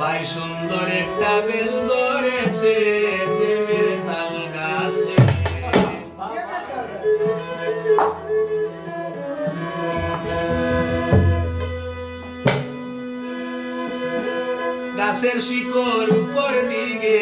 সবাই সুন্দর একটা বেল ধরেছে প্রেমের তাল গাছে। গাছের শিকড় উপর দিকে